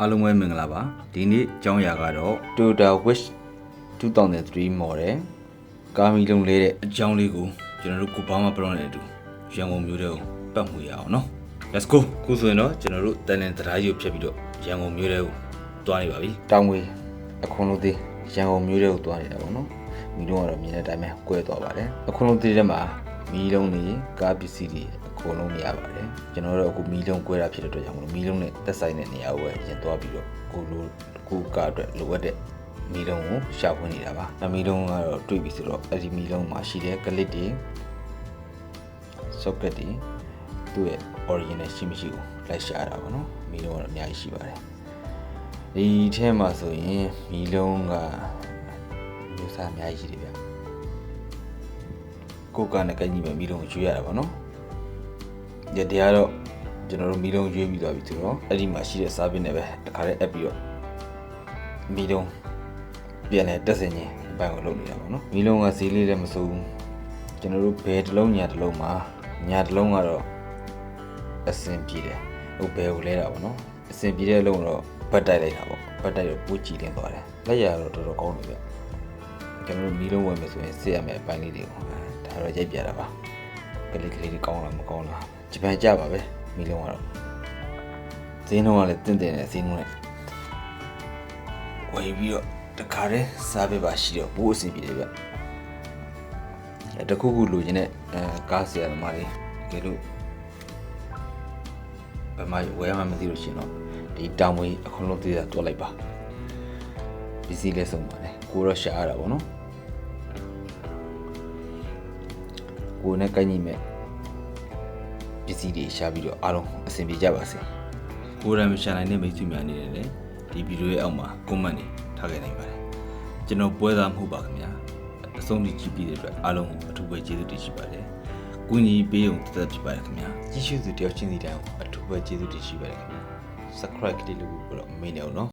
အားလုံးပဲမင်္ဂလာပါဒီနေ့အကြောင်းအရာကတော့ Toyota Wish 2003 model ကားမီလုံးလေးတဲ့အကြောင်းလေးကိုကျွန်တော်တို့ကိုဘာမှပရောနဲ့အတူရန်ကုန်မြို့ထဲကိုပတ်မှုရအောင်နော် Let's go ခုဆိုရင်တော့ကျွန်တော်တို့တန်တန်တရားကြီးကိုဖြတ်ပြီးတော့ရန်ကုန်မြို့ထဲကိုတွားနေပါပြီတောင်ဝေးအခွန်လို့သေးရန်ကုန်မြို့ထဲကိုတွားနေတာပေါ့နော်မီလုံးကတော့မြင်တဲ့အတိုင်းပဲကွဲသွားပါတယ်အခွန်လို့သေးတဲ့မှာ မီလုံးတွေကားပစ္စည်းတွေအကုန်လုံးနေရပါတယ်ကျွန်တော်တို့အခုမီလုံးကွဲတာဖြစ်တဲ့အတွက်ကြောင့်မလို့မီလုံးနဲ့တက်ဆိုင်တဲ့နေရာကိုပဲရင်သွားပြီးတော့ကိုလိုကိုကားအတွက်လိုအပ်တဲ့မီလုံးကိုရှာဖွေနေတာပါ။အမီလုံးကတော့တွေ့ပြီဆိုတော့အဲ့ဒီမီလုံးမှာရှိတဲ့ကလစ်တွေ socket တွေသူ့ရဲ့ original ရှိမရှိကိုလိုက်ရှာတာပေါ့နော်။မီလုံးကတော့အများကြီးရှိပါတယ်။ဒီထဲမှာဆိုရင်မီလုံးကမျိုးစားအများကြီးရှိတယ်ဗျ။ ကိုကနဲ့ကညီပဲမီလုံးကိုကျွေးရတာပေါ့နော်။ဒီတရားတော့ကျွန်တော်တို့မီလုံးရွေးပြီးသွားပြီဆိုတော့အဲ့ဒီမှာရှိတဲ့စာပစ်နဲ့ပဲတခါတည်းအပ်ပြီးတော့မီလုံးပြန်လဲတက်စင်ချင်းအပိုင်ကိုလုပ်နေတာပေါ့နော်မီလုံးကဈေးလေးလည်းမစိုးဘူးကျွန်တော်တို့ဘယ်တစ်လုံးညာတစ်လုံးမှာညာတစ်လုံးကတော့အဆင်ပြေတယ်ဟိုဘယ်ကိုလဲတာပေါ့နော်အဆင်ပြေတဲ့လုံးတော့ဘတ်တိုက်လိုက်တာပေါ့ဘတ်တိုက်တော့ပူကြည့်တင်သွားတယ်လက်ရတော့တော်တော်ကောင်းတယ်ဗျကျွန်တော်တို့မီလုံးဝယ်မယ်ဆိုရင်စစ်ရမယ်အပိုင်းလေးတွေကို ဒါတော့ရိုက်ပြတာပါကလေးကလေးတွေကောင်းလားမကောင်းလားဂျပန်ကြပါပဲမီလုံးကတော့ဈေးနှုန်းကလည်းတင့်တယ်နဲ့ဈေးနှုန်းနဲ့ဝယ်ပြီးတော့တခါတည်းစားပေးပါရှိတော့ဘူးအဆင်ပြေတယ်ဗျအဲတခုခုလိုချင်တဲ့အဲကားဆရာသမားလေးတကယ်လို့ဘယ်မှာဝယ်မှမသိလို့ရှရင်တော့ဒီတောင်ဝေးအခုလုံးသေးတာတွက်လိုက်ပါပစ္စည်းလေးဆုံးပါတယ်ကိုတော့ရှာရတာပေါ့နော် ကိုနဲ့ကိုင်းညီမဲ့ပစ္စည်းတွေရှာပြီးတော့အားလုံးအဆင်ပြေကြပါစေကိုယ်တိုင်မရှာနိုင်တဲ့မိတ်ဆွေများအနေနဲ့လည်းဒီဗီဒီယိုရဲ့အောက်မှာ comment တွေထားခဲ့နိုင်ပါတယ်ကျွန်တော်ပွဲသားမဟုတ်ပါခင်ဗျာအဆုံးထိကြည့်ပြီးတဲ့အတွက်အားလုံးကိုအထူးပဲကျေးဇူးတင်ရှိပါတယ်ကိုကြီးပေးအောင်တက်ဖြစ်ပါတယ်ခင်ဗျာကြည့်ရှုသူတယောက်ချင်းစီတိုင်းကိုအထူးပဲကျေးဇူးတင်ရှိပါတယ်ခင်ဗျာ subscribe ကလေးလုပ်ပြီးတော့မမေ့နေအောင်နော်